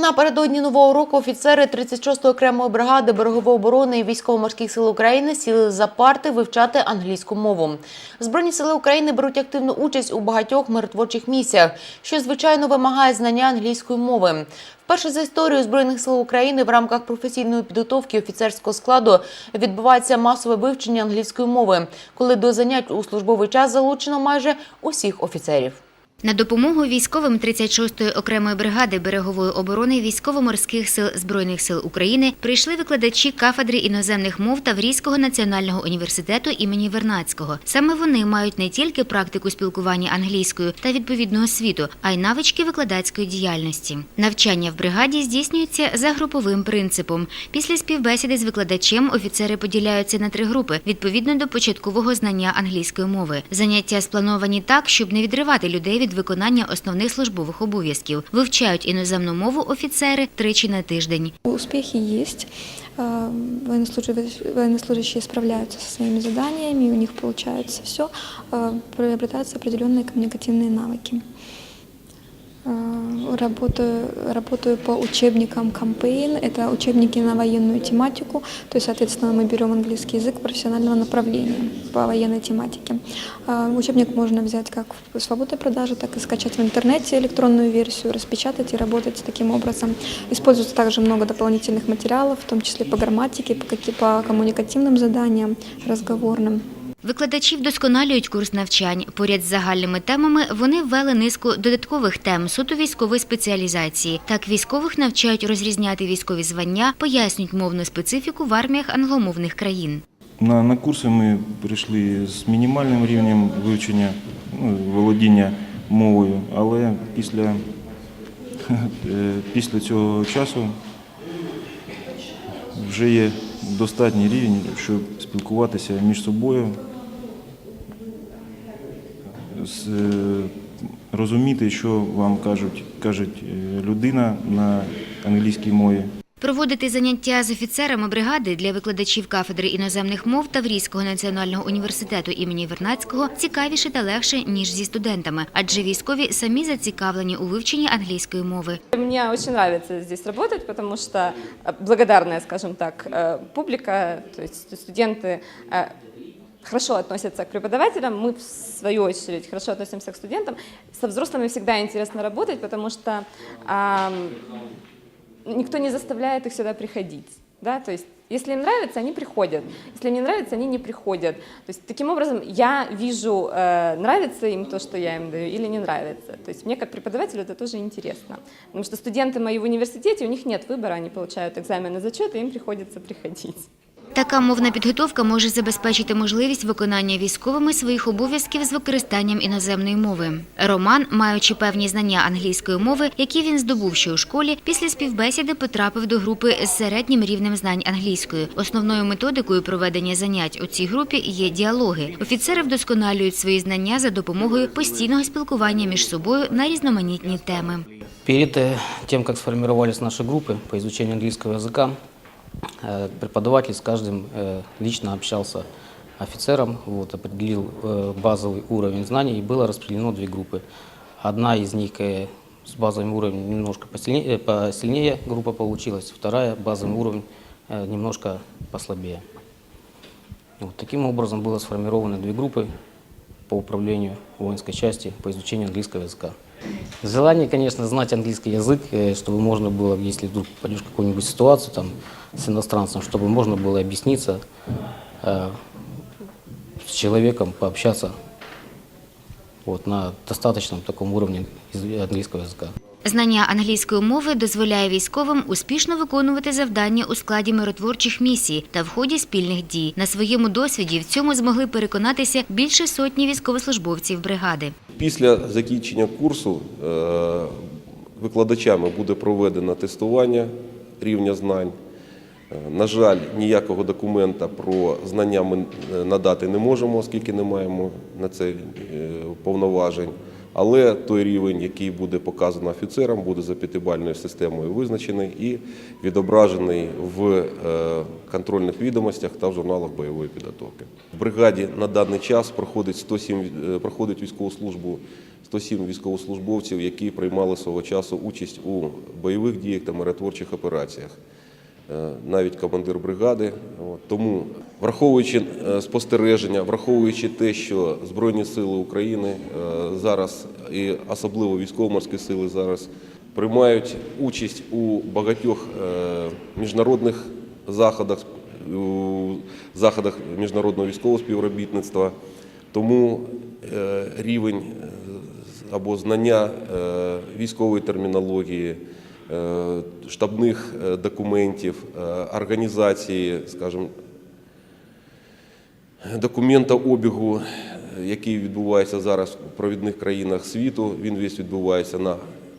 Напередодні нового року офіцери 36-ї окремої бригади берегової оборони і військово-морських сил України сіли за парти вивчати англійську мову. Збройні сили України беруть активну участь у багатьох миротворчих місіях, що звичайно вимагає знання англійської мови. Вперше за історію збройних сил України в рамках професійної підготовки офіцерського складу відбувається масове вивчення англійської мови, коли до занять у службовий час залучено майже усіх офіцерів. На допомогу військовим 36-ї окремої бригади берегової оборони військово-морських сил Збройних сил України прийшли викладачі кафедри іноземних мов Таврійського національного університету імені Вернацького. Саме вони мають не тільки практику спілкування англійською та відповідного світу, а й навички викладацької діяльності. Навчання в бригаді здійснюється за груповим принципом. Після співбесіди з викладачем офіцери поділяються на три групи відповідно до початкового знання англійської мови. Заняття сплановані так, щоб не відривати людей від виконання основних службових обов'язків. Вивчають іноземну мову офіцери тричі на тиждень. Успехи есть. Э, Военнослужащие, военнослужащие справляются со своими заданиями, у них получается все, приобретаются определенные коммуникативные навыки. Работаю, работаю по учебникам Campaign, это учебники на военную тематику, то есть, соответственно, мы берем английский язык профессионального направления по военной тематике. Э, Учебник можно взять как в свободной продаже, так и скачать в интернете электронную версию, распечатать и работать таким образом. Используется также много дополнительных материалов, в том числе по грамматике, по, по коммуникативным заданиям, разговорным. Викладачі вдосконалюють курс навчань. Поряд з загальними темами вони ввели низку додаткових тем суто військової спеціалізації. Так військових навчають розрізняти військові звання, пояснюють мовну специфіку в арміях англомовних країн. На, на курси ми прийшли з мінімальним рівнем вивчення, ну, володіння мовою, але після, е, після цього часу вже є достатній рівень, щоб спілкуватися між собою, з, е, розуміти, що вам кажуть, кажуть е, людина на англійській мові. Проводити заняття з офіцерами бригади для викладачів кафедри іноземних мов Таврійського національного університету імені Вернацького цікавіше та легше ніж зі студентами, адже військові самі зацікавлені у вивченні англійської мови. Мне очень нравится здесь работать, потому что э, благодарная, скажем так, э, публика, то есть студенты э, хорошо относятся к преподавателям, мы в свою очередь хорошо относимся к студентам. Со взрослыми всегда интересно работать, потому что ам, никто не заставляет их сюда приходить. Да? То есть, если им нравится, они приходят. Если им не нравится, они не приходят. То есть, таким образом, я вижу, э, нравится им то, что я им даю, или не нравится. То есть, мне как преподавателю это тоже интересно. Потому что студенты мои в университете, у них нет выбора, они получают экзамены зачет, и им приходится приходить. Така мовна підготовка може забезпечити можливість виконання військовими своїх обов'язків з використанням іноземної мови. Роман, маючи певні знання англійської мови, які він здобув ще у школі, після співбесіди потрапив до групи з середнім рівнем знань англійської. Основною методикою проведення занять у цій групі є діалоги. Офіцери вдосконалюють свої знання за допомогою постійного спілкування між собою на різноманітні теми. Перед э, тем, как сформировались наши группы по изучению английского языка, э, Преподаватель с каждым э, лично общался офицером, вот, определил э, базовый уровень знаний, и было распределено две группы. Одна из них э, с базовым уровнем немножко посильнее, э, посильнее группа получилась, вторая базовый уровень э, немножко послабее. Вот таким образом было сформированы две группы по управлению воинской части по изучению английского языка. Желание, конечно, знать английский язык, э, чтобы можно было, если вдруг попадешь в какую-нибудь ситуацию там, с иностранцем, чтобы можно было объясниться э, с человеком, пообщаться вот, на достаточном таком уровне из- английского языка. Знання англійської мови дозволяє військовим успішно виконувати завдання у складі миротворчих місій та в ході спільних дій. На своєму досвіді в цьому змогли переконатися більше сотні військовослужбовців бригади. Після закінчення курсу е, викладачами буде проведено тестування рівня знань. Е, На жаль, ніякого документа про знання ми е, надати не можемо, оскільки не маємо на це е, повноважень. Але той рівень, який буде показано офіцерам, буде за п'ятибальною системою визначений і відображений в контрольних відомостях та в журналах бойової підготовки. В бригаді на даний час проходить 107, е, проходить військову службу 107 військовослужбовців, які приймали свого часу участь у бойових діях та миротворчих операціях. Е, навіть командир бригади. Тому, враховуючи е, спостереження, враховуючи те, що Збройні Сили України е, зараз і особливо військово-морські сили зараз приймають участь у багатьох міжнародних заходах, заходах міжнародного військового співробітництва. Тому рівень або знання військової термінології, штабних е, документів, е, організації, скажімо, документообігу, е, який відбувається зараз в провідних країнах світу, він весь відбувається на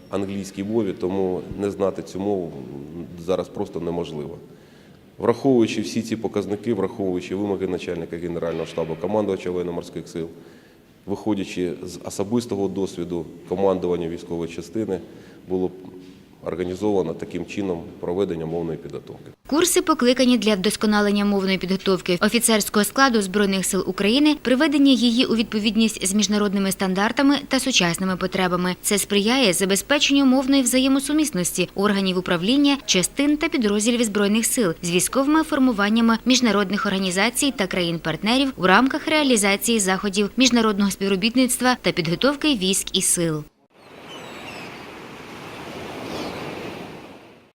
англійській мові, тому не знати цю мову зараз просто неможливо. Враховуючи всі ці показники, враховуючи вимоги начальника Генерального штабу командувача воєнно-морських сил, виходячи з особистого досвіду командування військової частини, було організовано таким чином проведення мовної підготовки. Курси покликані для вдосконалення мовної підготовки офіцерського складу Збройних сил України, приведення її у відповідність з міжнародними стандартами та сучасними потребами. Це сприяє забезпеченню мовної взаємосумісності органів управління, частин та підрозділів збройних сил з військовими формуваннями міжнародних організацій та країн-партнерів у рамках реалізації заходів міжнародного співробітництва та підготовки військ і сил.